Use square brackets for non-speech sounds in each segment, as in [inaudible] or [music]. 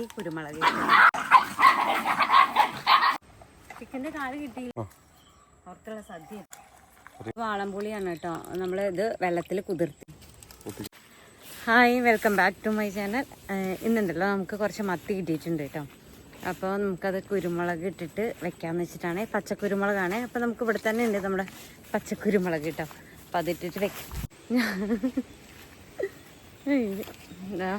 ഈ കുരുമുളക്. ചിക്കന്റെ കാൽ കിട്ടിയില്ല. പുറത്തുള്ള സദ്യ. വാളംപുളിയാണ് കേട്ടോ. നമ്മൾ ഇത് വെള്ളത്തിൽ കുതിർത്തി. Hi welcome back to my channel. ഇന്നുണ്ടല്ലോ നമുക്ക് കുറച്ച് മത്തി കിട്ടിയിട്ടുണ്ട് കേട്ടോ. അപ്പോൾ നമുക്കത് കുരുമുളക് ഇട്ടിട്ട് വെക്കാമെന്ന് വെച്ചിട്ടാണ്. പച്ചക്കുരുമുളകാണ്. അപ്പോൾ നമുക്ക് ഇവിടെ തന്നെ ഉണ്ട് നമ്മുടെ പച്ചക്കുരുമുളക് കേട്ടോ. അപ്പോൾ അതിട്ടിട്ട് വെക്കാം. [laughs] എന്താ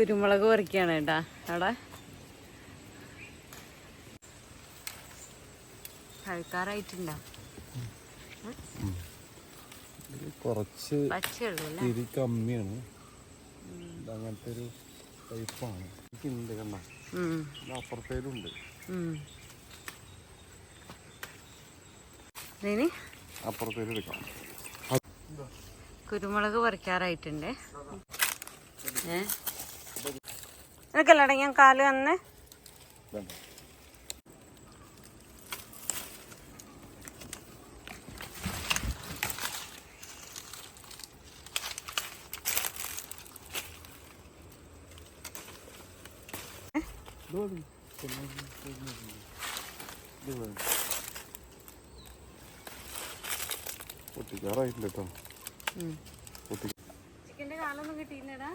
കുരുമുളക് പറിക്കുകയാണ് കേട്ടാ. അവിടെ? കുറച്ച് തിരി കമ്മിയാണ്. അങ്ങനത്തെ ഒരു ടൈപ്പാണ് എനിക്കുണ്ട് കണ്ട. ഉം, ഇത് അപ്പുറത്തേലുണ്ട്. ഉം. ഇതിന് അപ്പുറത്തേലും എടുക്കാം. കുരുമുളക് പറിക്കാറായിട്ടുണ്ട്. ഏ? നിനക്കല്ലടാ ഞാൻ കാൽ മതി. പൊട്ടിക്കാറായിട്ടില്ല കേട്ടോ. ചിക്കന്റെ കാലൊന്നും കിട്ടിയില്ലടാ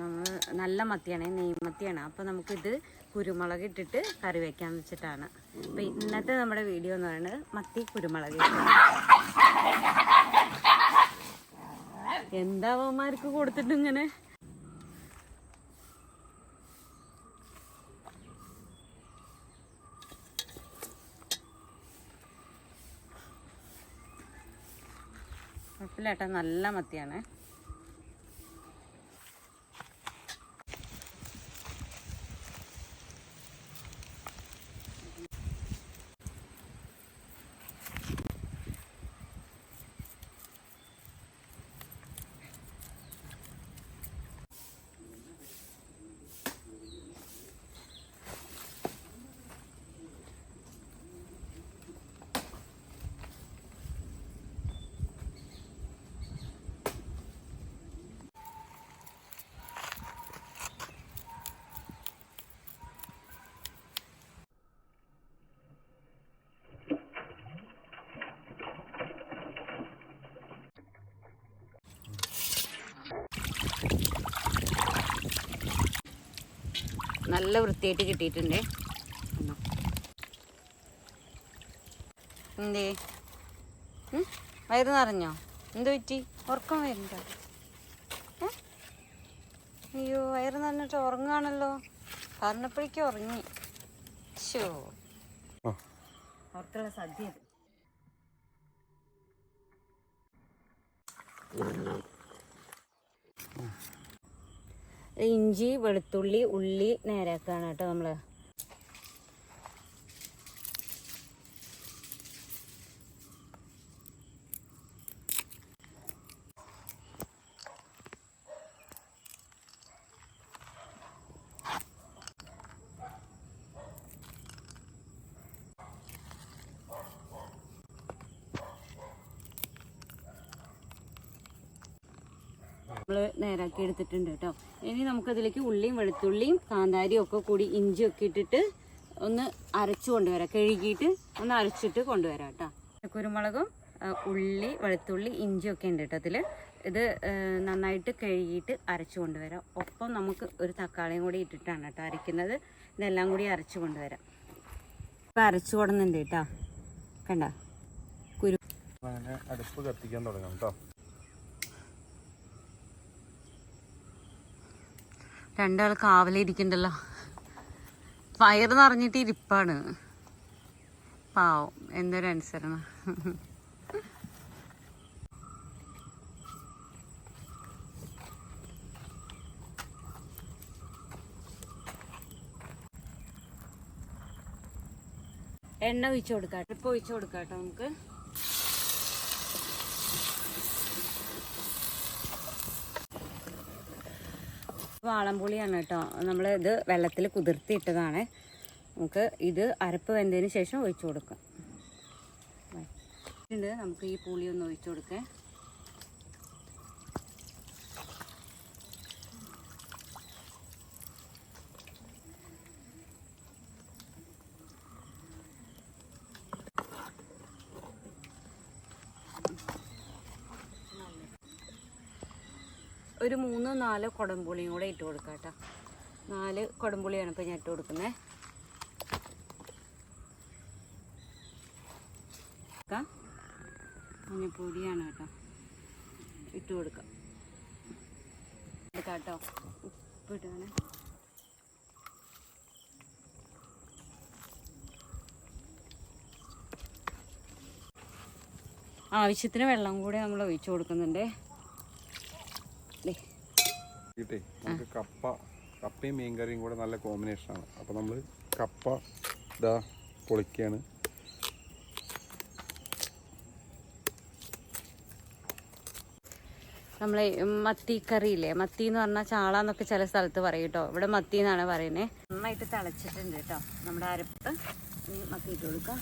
നമ്മൾ നല്ല മത്തിയാണ് നെയ്മത്തിയാണ് അപ്പോൾ നമുക്കിത് കുരുമുളക് ഇട്ടിട്ട് കറി വെക്കാന്ന് വെച്ചിട്ടാണ്. അപ്പോൾ ഇന്നത്തെ നമ്മുടെ വീഡിയോ എന്ന് പറയുന്നത് മത്തി കുരുമുളക്. എന്താ അവന്മാർക്ക് കൊടുത്തിട്ട് ഇങ്ങനെ? കുഴപ്പമില്ല ഏട്ടാ. നല്ല മത്തിയാണ്. നല്ല വൃത്തിയായിട്ട് കിട്ടിയിട്ടുണ്ട്? എന്തേ? വയറ് നിറഞ്ഞോ എന്ത് പറ്റി ഉറക്കം വരുന്നുണ്ടോ? അയ്യോ വയറ് നിറഞ്ഞിട്ട് ഉറങ്ങുകയാണല്ലോ പറഞ്ഞപ്പോഴേക്കും ഉറങ്ങി ഷോ. പുറത്തുള്ള സദ്യ ഇത്. ഇഞ്ചി വെളുത്തുള്ളി ഉള്ളി നേരാക്കാണ് കേട്ടോ നമ്മൾ. നമ്മൾ നേരാക്കി എടുത്തിട്ടുണ്ട് കേട്ടോ. ഇനി നമുക്കതിലേക്ക് ഉള്ളിയും വെളുത്തുള്ളിയും കാന്താരിയും ഒക്കെ കൂടി ഇഞ്ചിയൊക്കെ ഇട്ടിട്ട് ഒന്ന് അരച്ചു കൊണ്ടുവരാം. കഴുകിയിട്ട് ഒന്ന് അരച്ചിട്ട് കൊണ്ടുവരാം കേട്ടോ. കുരുമുളകും ഉള്ളി വെളുത്തുള്ളി ഇഞ്ചി ഒക്കെ ഉണ്ട് കേട്ടോ അതിൽ ഇത് നന്നായിട്ട് കഴുകിയിട്ട് അരച്ചു കൊണ്ടുവരാം. ഒപ്പം നമുക്ക് ഒരു തക്കാളിയും കൂടി ഇട്ടിട്ടാണ് കേട്ടോ അരയ്ക്കുന്നത്. ഇതെല്ലാം കൂടി അരച്ചു കൊണ്ടുവരാം. ഇപ്പം അരച്ചു കൊടുന്നുണ്ട് കേട്ടോ. കണ്ട? കുരു അടുപ്പ് കത്തിക്കാൻ തുടങ്ങാം കേട്ടോ. രണ്ടാൾ കാവലിരിക്കണ്ടല്ലോ വയറ് നിറഞ്ഞിട്ട് ഇരിപ്പാണ്. പാവം എന്തൊരു അനുസരണം. എണ്ണ ഒഴിച്ചു കൊടുക്കാം. ഇപ്പൊ ഒഴിച്ചു കൊടുക്കാം കേട്ടോ നമുക്ക്. വാളംപുളിയാണ് കേട്ടോ നമ്മൾ ഇത് വെള്ളത്തിൽ കുതിർത്തിയിട്ടതാണ്. നമുക്ക് ഇത് അരപ്പ് വെന്തതിന് ശേഷം ഒഴിച്ചു കൊടുക്കാം. നമുക്ക് ഈ പുളിയൊന്ന് ഒഴിച്ചു കൊടുക്കാം. നാലോ കുടംപുളിയും കൂടെ ഇട്ട് കൊടുക്കാം കേട്ടോ. നാല് കുടംപുളിയാണ് ഇപ്പം ഞാൻ ഇട്ട് കൊടുക്കുന്നത്. മഞ്ഞപ്പൊടിയാണ് കേട്ടോ. ഇട്ട് കൊടുക്കാം. എടുക്കാം കേട്ടോ. ഉപ്പ് ഇട്ടാണ് ആവശ്യത്തിന് വെള്ളം കൂടെ നമ്മൾ ഒഴിച്ചു കൊടുക്കുന്നുണ്ട്. കിട്ടേ നമുക്ക് കപ്പ കപ്പയും മീൻകറിയും കൂടെ നല്ല കോമ്പിനേഷനാണ് അപ്പോൾ നമ്മൾ കപ്പ ഇതാ പൊളിക്കുകയാണ് നമ്മളെ മത്തി കറി ഇല്ലേ മത്തി എന്ന് പറഞ്ഞാൽ ചാള എന്നൊക്കെ ചില സ്ഥലത്ത് പറയും കേട്ടോ. ഇവിടെ മത്തി എന്നാണ് പറയുന്നത് നന്നായിട്ട് തിളച്ചിട്ടുണ്ട് കേട്ടോ. നമ്മുടെ അരപ്പ്. മത്തി ഇട്ട് കൊടുക്കാം.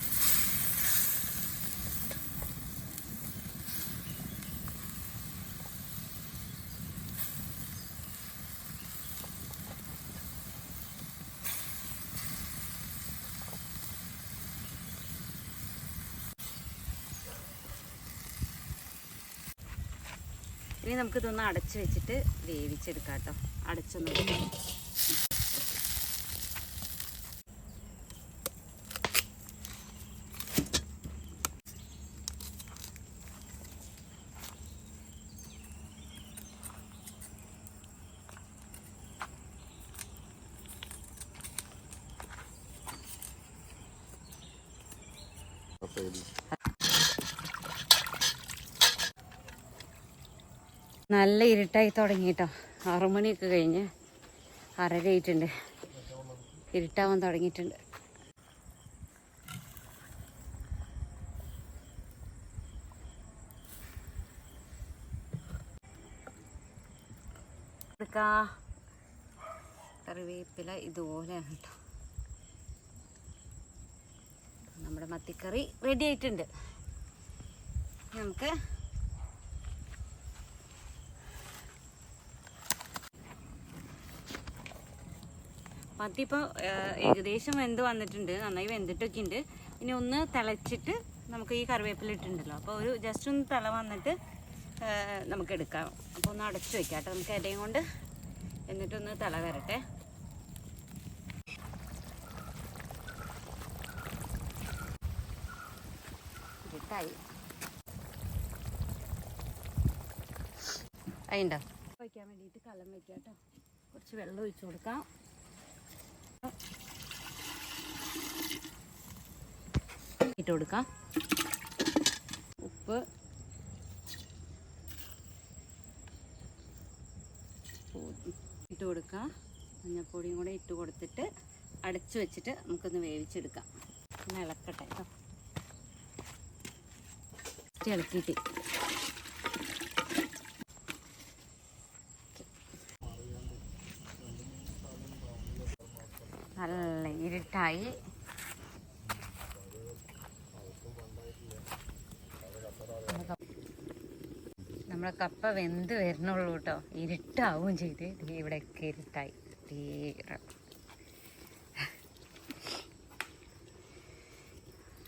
ഇനി നമുക്കിതൊന്ന് അടച്ച് വെച്ചിട്ട് വേവിച്ചെടുക്കാം കേട്ടോ അടച്ചൊന്ന് വെക്കാം. കപ്പയിൽ നല്ല ഇരുട്ടായി തുടങ്ങി കേട്ടോ ആറുമണിയൊക്കെ കഴിഞ്ഞ് അരര ആയിട്ടുണ്ട്. ഇരുട്ടാവാൻ തുടങ്ങിയിട്ടുണ്ട്. കറിവേപ്പില ഇതുപോലെയാണ് കേട്ടോ. നമ്മുടെ മത്തിക്കറി റെഡി ആയിട്ടുണ്ട്. നമുക്ക് മത്തി ഇപ്പോൾ ഏകദേശം വെന്ത് വന്നിട്ടുണ്ട്. നന്നായി വെന്തിട്ടൊക്കെ ഉണ്ട് ഇനി ഒന്ന് തിളച്ചിട്ട് നമുക്ക് ഈ കറിവേപ്പില ഇട്ടിട്ടുണ്ടല്ലോ. അപ്പോൾ ഒരു ജസ്റ്റ് ഒന്ന് തിള വന്നിട്ട് നമുക്ക് എടുക്കാം. അപ്പോൾ ഒന്ന് അടച്ചു വെക്കാം കേട്ടോ. നമുക്ക് ഇടയും കൊണ്ട് എന്നിട്ടൊന്ന് തിള വരട്ടെ. അതിന്റെ വയ്ക്കാൻ വേണ്ടിയിട്ട് കലം വയ്ക്കാം കേട്ടോ. കുറച്ച് വെള്ളം ഒഴിച്ചു കൊടുക്കാം. ഇട്ട് കൊടുക്കാം. ഉപ്പ്. ഇട്ട് കൊടുക്കാം. മഞ്ഞപ്പൊടിയും കൂടെ ഇട്ട് കൊടുത്തിട്ട് അടച്ചു വെച്ചിട്ട് നമുക്കൊന്ന് വേവിച്ചെടുക്കാം. ഒന്ന് ഇളക്കട്ടെ കേട്ടോ. ഇളക്കിയിട്ട്. നല്ല ഇരുട്ടായി. നമ്മളെ കപ്പ വെന്ത് വരണുള്ളൂ കേട്ടോ. ഇരുട്ടാവും ചെയ്ത്. ഇവിടെയൊക്കെ ഇരുട്ടായി. തീരെ.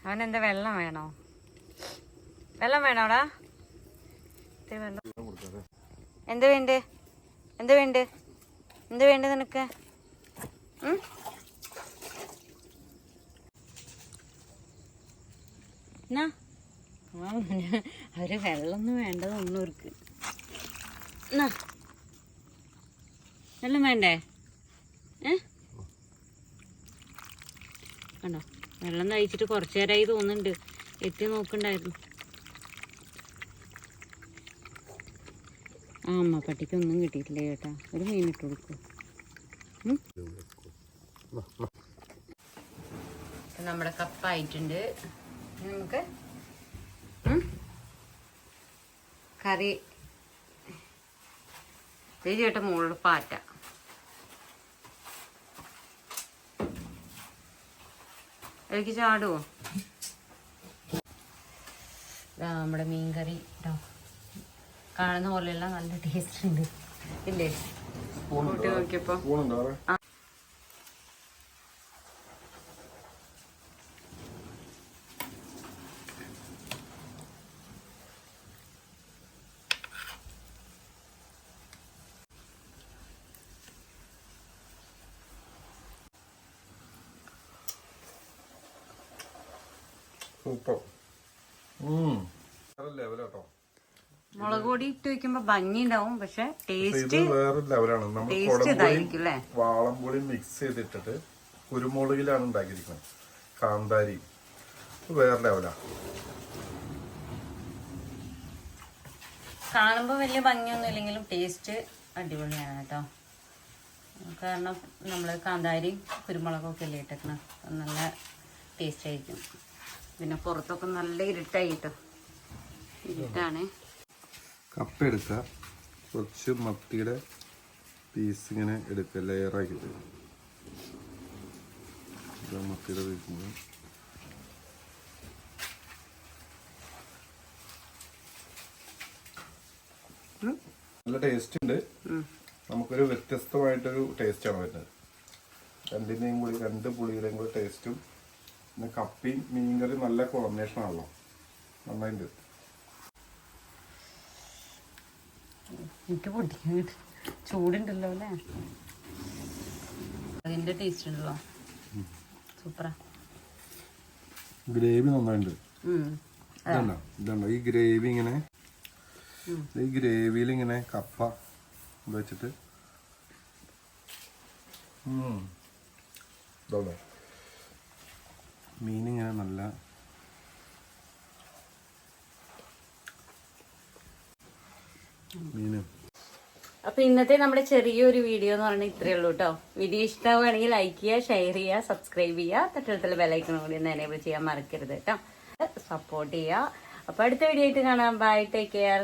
അവനെന്താ വെള്ളം വേണോ? വെള്ളം വേണോടാ ഇത്തിരി എന്ത് വേണ്ടേ? എന്ത് വേണ്ടേ? എന്ത് വേണ്ടേ നിനക്ക്? എന്നാ? ആ, വെള്ളമൊന്നും വേണ്ടതൊന്നും അവർക്ക്. എന്നാ? വെള്ളം വേണ്ടേ? ഏ? കണ്ടോ? വെള്ളം കഴിച്ചിട്ട് കുറച്ചു നേരമായി തോന്നുന്നുണ്ട്. എത്തി നോക്കണ്ടായിരുന്നു. ആ അമ്മ പട്ടിക്ക് ഒന്നും കിട്ടിയിട്ടില്ല ചേട്ടാ. ഒരു മീൻ ഇട്ട് കൊടുക്കും നമ്മുടെ കപ്പ ആയിട്ടുണ്ട് ഇനി നമുക്ക് കറി ഇത് ചേട്ടാ മുകളിൽ പാറ്റ. അതിലേക്ക് ചാടുവോ? നമ്മുടെ നമ്മുടെ മീൻകറി കേട്ടോ കാണുന്ന പോലെയെല്ലാം നല്ല ടേസ്റ്റ് ഉണ്ട്. ഇല്ലേ? കൂട്ടി നോക്കിയപ്പോ. സൂപ്പർ. ലെവലാട്ടോ മുളക് പൊടി ഇട്ട് വെക്കുമ്പോ ഭംഗി ഉണ്ടാവും പക്ഷെ ടേസ്റ്റ് വേറെ ലെവലാണ് നമ്മൾ മിക്സ് ചെയ്തിട്ടിട്ട് കുരുമുളകിലാണ് ഉണ്ടാക്കിയിരിക്കുന്നത്. കാന്താരി. വേറെ ലെവലാ കാണുമ്പോൾ വലിയ ഭംഗിയൊന്നും ഇല്ലെങ്കിലും ടേസ്റ്റ് അടിപൊളിയാണ് കേട്ടോ. കാരണം നമ്മൾ കാന്താരി കുരുമുളകൊക്കെ അല്ലേ ഇട്ടേക്കണം? നല്ല ടേസ്റ്റ് ആയിരിക്കും. പിന്നെ പുറത്തൊക്കെ നല്ല ഇരുട്ടായി കേട്ടോ ഇരുട്ടാണ്. കപ്പ എടുക്കുക കുറച്ച് മത്തിയുടെ പീസ് ഇങ്ങനെ എടുക്കുക ലെയറാക്കിയിട്ട് ആക്കിട്ട് മത്തിയുടെ പീസ് നല്ല ടേസ്റ്റ് ഉണ്ട്. നമുക്കൊരു വ്യത്യസ്തമായിട്ടൊരു ടേസ്റ്റാണ് വരുന്നത്. രണ്ടിന്റെയും കൂടി രണ്ട് പുളിയുടെയും കൂടി ടേസ്റ്റും പിന്നെ കപ്പയും മീൻകറി നല്ല കോമ്പിനേഷൻ ആണല്ലോ. നന്നായിട്ട് എനിക്ക് പൊടിക്കാൻ ചൂടുണ്ടല്ലോ അല്ലേ? അതിന്റെ ടേസ്റ്റ് ഉണ്ടല്ലോ. സൂപ്പറാ. ഗ്രേവി നന്നായിട്ടുണ്ട്. ഇതുണ്ടോ? ഇതുണ്ടോ? ഈ ഗ്രേവി ഇങ്ങനെ ഈ ഗ്രേവിയിൽ ഇങ്ങനെ കപ്പ വെച്ചിട്ട്. ഉം. മീനിങ്ങനെ നല്ല അപ്പൊ ഇന്നത്തെ നമ്മുടെ ചെറിയൊരു വീഡിയോ എന്ന് പറഞ്ഞാൽ ഇത്രയേ ഉള്ളൂ കേട്ടോ വീഡിയോ ഇഷ്ടമാവുകയാണെങ്കിൽ ലൈക്ക് ചെയ്യുക ഷെയർ ചെയ്യുക സബ്സ്ക്രൈബ് ചെയ്യുക. തൊട്ടടുത്തുള്ള ബെലൈക്കണം കൂടി ഒന്ന് എനേബിൾ ചെയ്യാൻ മറക്കരുത് കേട്ടോ സപ്പോർട്ട് ചെയ്യുക. അപ്പൊ അടുത്ത വീഡിയോ ആയിട്ട് കാണാം. Bye take care